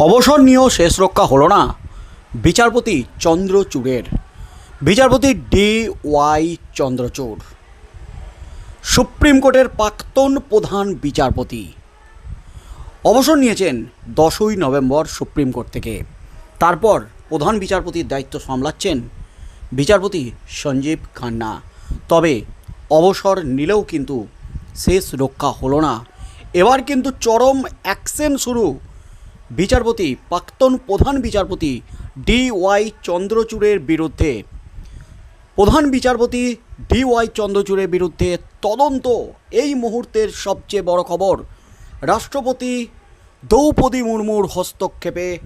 অবসর নিয়েও শেষ রক্ষা হলো না। বিচারপতি চন্দ্রচূড়ের। বিচারপতি ডি ওয়াই চন্দ্রচূড়। সুপ্রিম কোর্টের প্রাক্তন প্রধান বিচারপতি। অবসর নিয়েছেন দশই নভেম্বর সুপ্রিম কোর্ট থেকে। তারপর প্রধান বিচারপতির দায়িত্ব সামলাচ্ছেন বিচারপতি সঞ্জীব খান্না। তবে অবসর নিলেও কিন্তু শেষ রক্ষা হলো না। এবার কিন্তু চরম অ্যাকশন শুরু বিচারপতি, প্রাক্তন প্রধান বিচারপতি ডি ওয়াই চন্দ্রচূড়ের বিরুদ্ধে। প্রধান বিচারপতি ডি ওয়াই চন্দ্রচূড়ের বিরুদ্ধে তদন্ত, এই মুহূর্তের সবচেয়ে বড় খবর। রাষ্ট্রপতি দ্রৌপদী মুর্মুর হস্তক্ষেপে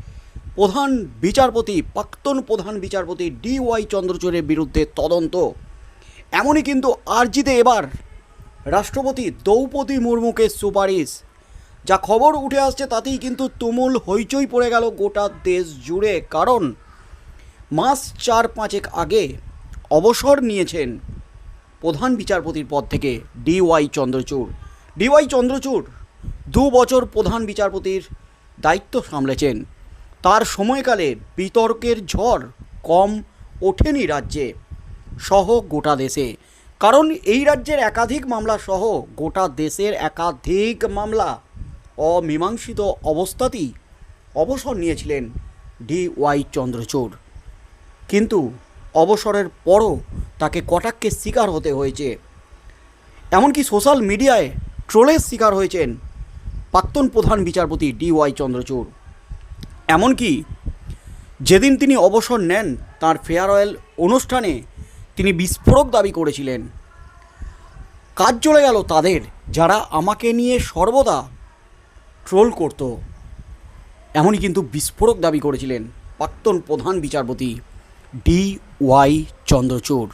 প্রধান বিচারপতি, প্রাক্তন প্রধান বিচারপতি ডি ওয়াই চন্দ্রচূড়ের বিরুদ্ধে তদন্ত। এমনই কিন্তু আরজিতে এবার রাষ্ট্রপতি দ্রৌপদী মুর্মুকে সুপারিশ যা খবর উঠে আসছে তাতেই কিন্তু তুমুল হইচই পড়ে গেল গোটা দেশ জুড়ে, কারণ মাস চার পাঁচেক আগে অবসর নিয়েছেন প্রধান বিচারপতির পদ থেকে D Y Chandrachud. D Y Chandrachud দু বছর প্রধান বিচারপতির দায়িত্ব সামলেছেন। তার সময়কালে বিতর্কের ঝড় কম ওঠেনি রাজ্যে, সহ গোটা দেশে। কারণ এই রাজ্যের একাধিক মামলা সহ গোটা দেশের একাধিক মামলা অমীমাংসিত অবস্থাতেই অবসর নিয়েছিলেন ডি ওয়াই চন্দ্রচূড়। কিন্তু অবসরের পরও তাকে কটাক্ষের শিকার হতে হয়েছে। এমনকি সোশ্যাল মিডিয়ায় ট্রোলের শিকার হয়েছেন প্রাক্তন প্রধান বিচারপতি ডি ওয়াই চন্দ্রচূড়। এমনকি যেদিন তিনি অবসর নেন, তার ফেয়ারওয়েল অনুষ্ঠানে তিনি বিস্ফোরক দাবি করেছিলেন। কাজ চলে গেল তাদের, যারা আমাকে নিয়ে সর্বদা ট্রোল করত। এমনই কিন্তু বিস্ফোরক দাবি করেছিলেন প্রাক্তন প্রধান বিচারপতি ডি ওয়াই চন্দ্রচূড়।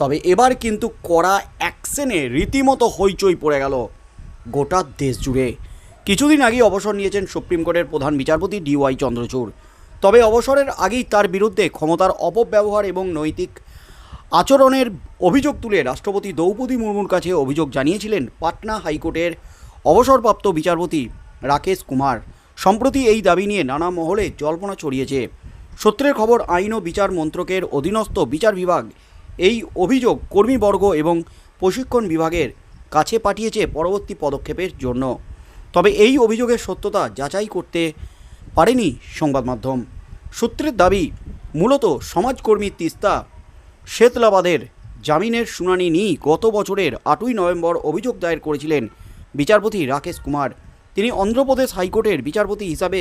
তবে এবার কিন্তু কড়া অ্যাকশনে রীতিমতো হইচই পড়ে গেল গোটা দেশ জুড়ে। কিছুদিন আগেই অবসর নিয়েছেন সুপ্রিম কোর্টের প্রধান বিচারপতি ডি ওয়াই চন্দ্রচূড়। তবে অবসরের আগেই তার বিরুদ্ধে ক্ষমতার অপব্যবহার এবং নৈতিক আচরণের অভিযোগ তুলে রাষ্ট্রপতি দ্রৌপদী মুর্মুর কাছে অভিযোগ জানিয়েছিলেন পাটনা হাইকোর্টের অবসরপ্রাপ্ত বিচারপতি রাকেশ কুমার। সম্প্রতি এই দাবি নিয়ে নানা মহলে জল্পনা ছড়িয়েছে। সূত্রের খবর, আইন ও বিচার মন্ত্রকের অধীনস্থ বিচার বিভাগ এই অভিযোগ কর্মীবর্গ এবং প্রশিক্ষণ বিভাগের কাছে পাঠিয়েছে পরবর্তী পদক্ষেপের জন্য। তবে এই অভিযোগের সত্যতা যাচাই করতে পারেনি সংবাদ মাধ্যম। সূত্রের দাবি, মূলত সমাজকর্মী তিস্তা শেতলাবাদের জামিনের শুনানি নিয়ে গত বছরের আটই নভেম্বর অভিযোগ দায়ের করেছিলেন বিচারপতি রাকেশ কুমার। তিনি অন্ধ্রপ্রদেশ হাইকোর্টের বিচারপতি হিসাবে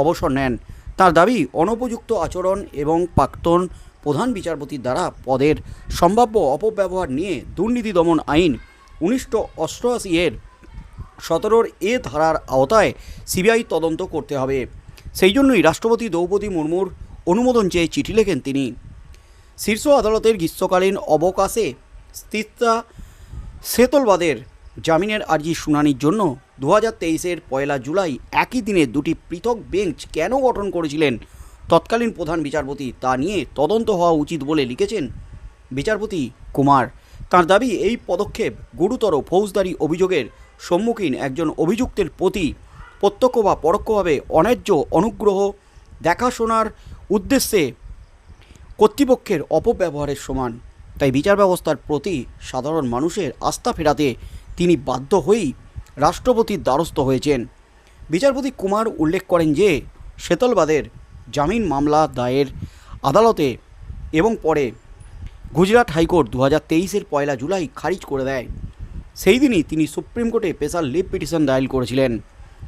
অবসর নেন। তার দাবি, অনুপযুক্ত আচরণ এবং প্রাক্তন প্রধান বিচারপতির দ্বারা পদের সম্ভাব্য অপব্যবহার নিয়ে দুর্নীতি দমন আইন উনিশশো অষ্টআশি এর সতেরোর এ ধারার আওতায় সিবিআই তদন্ত করতে হবে। সেই জন্যই রাষ্ট্রপতি দ্রৌপদী মুর্মুর অনুমোদন চেয়ে চিঠি লেখেন তিনি। শীর্ষ আদালতের গ্রীষ্মকালীন অবকাশে স্থিতা সেতলবাদের জামিনের আর্জি শুনানির জন্য দু হাজার তেইশের পয়লা জুলাই একই দিনে দুটি পৃথক বেঞ্চ কেন গঠন করেছিলেন তৎকালীন প্রধান বিচারপতি তা নিয়ে তদন্ত হওয়া উচিত বলে লিখেছেন বিচারপতি কুমার। তার দাবি, এই পদক্ষেপ গুরুতর ফৌজদারি অভিযোগের সম্মুখীন একজন অভিযুক্তের প্রতি প্রত্যক্ষ বা পরোক্ষভাবে অন্যায্য অনুগ্রহ দেখাশোনার উদ্দেশ্যে কর্তৃপক্ষের অপব্যবহারের সমান। তাই বিচার ব্যবস্থার প্রতি সাধারণ মানুষের আস্থা ফেরাতে তিনি বাধ্য হয়েই রাষ্ট্রপতির দ্বারস্থ হয়েছেন। বিচারপতি কুমার উল্লেখ করেন যে, শেতলবাদের জামিন মামলা দায়ের আদালতে এবং পরে গুজরাট হাইকোর্ট দু হাজার তেইশের পয়লা জুলাই খারিজ করে দেয়। সেই দিনই তিনি সুপ্রিম কোর্টে স্পেশাল লিভ পিটিশন দায়ের করেছিলেন।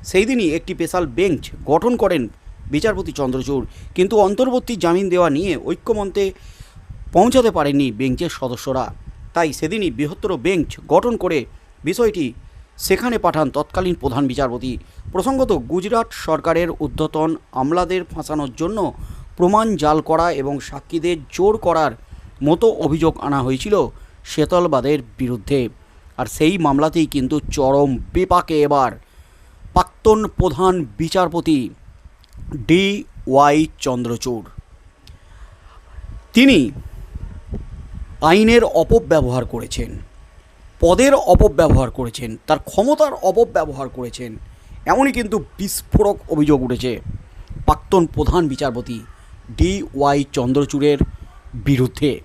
সেই দিনই একটি স্পেশাল বেঞ্চ গঠন করেন বিচারপতি চন্দ্রচূড়। কিন্তু অন্তর্বর্তী জামিন দেওয়া নিয়ে ঐক্যমন্তে পৌঁছাতে পারেননি বেঞ্চের সদস্যরা। তাই সেদিনই বৃহত্তর বেঞ্চ গঠন করে বিষয়টি সেখানে পাঠান তৎকালীন প্রধান বিচারপতি। প্রসঙ্গত, গুজরাট সরকারের উদ্ধতন আমলাদের ফাঁসানোর জন্য প্রমাণ জাল করা এবং সাক্ষীদের জোর করার মতো অভিযোগ আনা হয়েছিল শেতলবাদের বিরুদ্ধে। আর সেই মামলাতেই কিন্তু চরম বিপাকে এবার প্রাক্তন প্রধান বিচারপতি ডি ওয়াই চন্দ্রচূড়। তিনি আইনের অপব্যবহার করেছেন। পদের অপব্যবহার করেছেন, তার ক্ষমতার অপব্যবহার করেছেন, এমনই কিন্তু বিস্ফোরক অভিযোগ উঠেছে প্রাক্তন প্রধান বিচারপতি ডি ওয়াই চন্দ্রচূড়ের বিরুদ্ধে।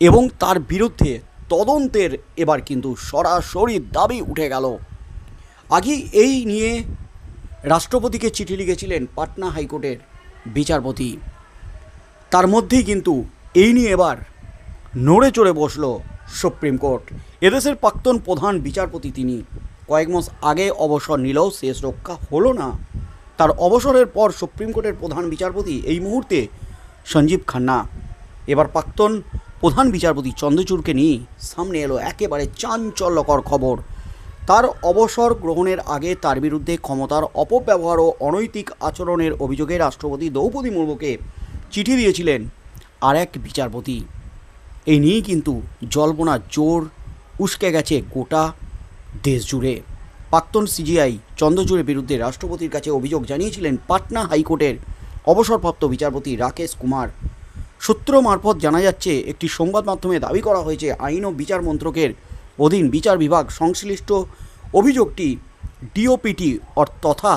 এবং তার বিরুদ্ধে তদন্তের এবার কিন্তু সরাসরি দাবি উঠে গেল। আগে এই নিয়ে রাষ্ট্রপতিকে চিঠি লিখেছিলেন পাটনা হাইকোর্টের বিচারপতি। তার মধ্যেই কিন্তু এই নিয়ে এবার নড়ে চড়ে বসল সুপ্রিম কোর্ট। এদেশের প্রাক্তন প্রধান বিচারপতি তিনি কয়েক মাস আগে অবসর নিলেও শেষ রক্ষা হলো না। তার অবসরের পর সুপ্রিম কোর্টের প্রধান বিচারপতি এই মুহূর্তে সঞ্জীব খান্না। এবার প্রাক্তন প্রধান বিচারপতি চন্দ্রচূড়কে নিয়ে সামনে এলো একেবারে চাঞ্চল্যকর খবর। তার অবসর গ্রহণের আগে তার বিরুদ্ধে ক্ষমতার অপব্যবহার ও অনৈতিক আচরণের অভিযোগে রাষ্ট্রপতি দ্রৌপদী মুর্মুকে চিঠি দিয়েছিলেন আর এক বিচারপতি। এই নিয়েই কিন্তু জল্পনা জোর, উস্কে গেছে গোটা দেশ জুড়ে। প্রাক্তন সিজিআই চন্দ্রচূড়ের বিরুদ্ধে রাষ্ট্রপতির কাছে অভিযোগ জানিয়েছিলেন পাটনা হাইকোর্টের অবসরপ্রাপ্ত বিচারপতি রাকেশ কুমার। সূত্র মারফত জানা যাচ্ছে, একটি সংবাদ মাধ্যমে দাবি করা হয়েছে, আইন ও বিচার মন্ত্রকের অধীন বিচার বিভাগ সংশ্লিষ্ট অভিযোগটি ডিওপিটি তথা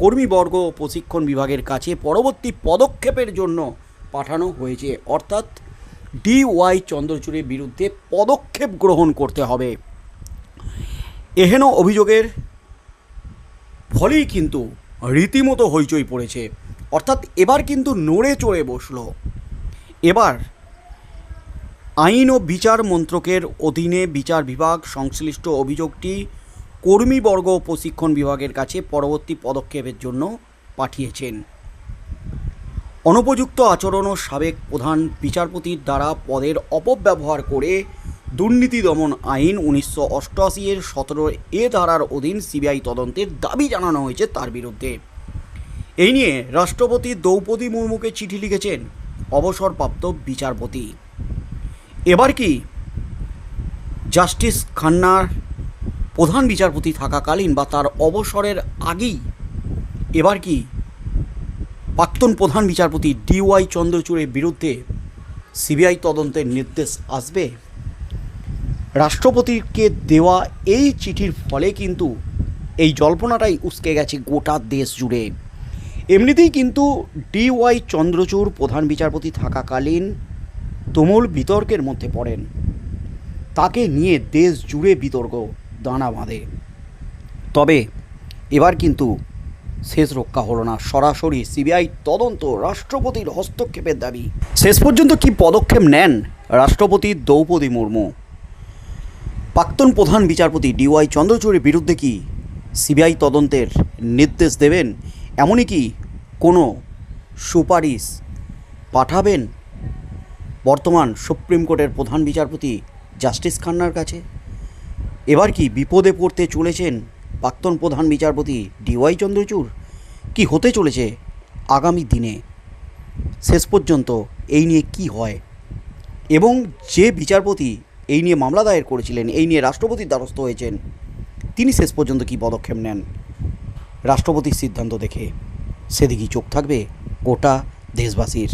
কর্মীবর্গ প্রশিক্ষণ বিভাগের কাছে পরবর্তী পদক্ষেপের জন্য পাঠানো হয়েছে। অর্থাৎ ডিওয়াই চন্দ্রচূড়ের বিরুদ্ধে পদক্ষেপ গ্রহণ করতে হবে। এহেন অভিযোগের ফলেই কিন্তু রীতিমতো হইচই পড়েছে। অর্থাৎ এবার কিন্তু নড়ে চড়ে বসল। এবার আইন ও বিচার মন্ত্রকের অধীনে বিচার বিভাগ সংশ্লিষ্ট অভিযোগটি কর্মীবর্গ প্রশিক্ষণ বিভাগের কাছে পরবর্তী পদক্ষেপের জন্য পাঠিয়েছেন। অনুপযুক্ত আচরণ ও সাবেক প্রধান বিচারপতির দ্বারা পদের অপব্যবহার করে দুর্নীতি দমন আইন উনিশশো অষ্টআশি এর সতেরো এ ধারার অধীন সিবিআই তদন্তের দাবি জানানো হয়েছে তার বিরুদ্ধে। এই নিয়ে রাষ্ট্রপতি দ্রৌপদী মুর্মুকে চিঠি লিখেছেন অবসরপ্রাপ্ত বিচারপতি। এবার কি জাস্টিস খান্নার প্রধান বিচারপতি থাকাকালীন বা তার অবসরের আগেই এবার কি প্রাক্তন প্রধান বিচারপতি ডিওয়াই চন্দ্রচূড়ের বিরুদ্ধে সিবিআই তদন্তের নির্দেশ আসবে। রাষ্ট্রপতিকে দেওয়া এই চিঠির ফলে কিন্তু এই জল্পনাটাই উস্কে গেছে গোটা দেশ জুড়ে। এমনিতেই কিন্তু ডিওয়াই চন্দ্রচূড় প্রধান বিচারপতি থাকাকালীন তুমুল বিতর্কের মধ্যে পড়েন। তাকে নিয়ে দেশ জুড়ে বিতর্ক, দানা বাঁধে। তবে এবার কিন্তু শেষ রক্ষা হলো না। সরাসরি সিবিআই তদন্ত, রাষ্ট্রপতির হস্তক্ষেপের দাবি। শেষ পর্যন্ত কি পদক্ষেপ নেন রাষ্ট্রপতি দ্রৌপদী মুর্মু? প্রাক্তন প্রধান বিচারপতি ডিওয়াই চন্দ্রচূড়ের বিরুদ্ধে কি সিবিআই তদন্তের নির্দেশ দেবেন? এমনই কি কোনো সুপারিশ পাঠাবেন? বর্তমান সুপ্রিম কোর্টের প্রধান বিচারপতি জাস্টিস খান্নার কাছে। এবার কি বিপদে পড়তে চলেছেন প্রাক্তন প্রধান বিচারপতি ডিওয়াই চন্দ্রচূড়? কি হতে চলেছে আগামী দিনে? শেষ পর্যন্ত এই নিয়ে কি হয়? এবং যে বিচারপতি এই নিয়ে মামলা দায়ের করেছিলেন, এই নিয়ে রাষ্ট্রপতির দ্বারস্থ হয়েছেন, তিনি শেষ পর্যন্ত কি পদক্ষেপ নেন? রাষ্ট্রপতির সিদ্ধান্ত দেখে সেদিকেই চোখ থাকবে গোটা দেশবাসীর।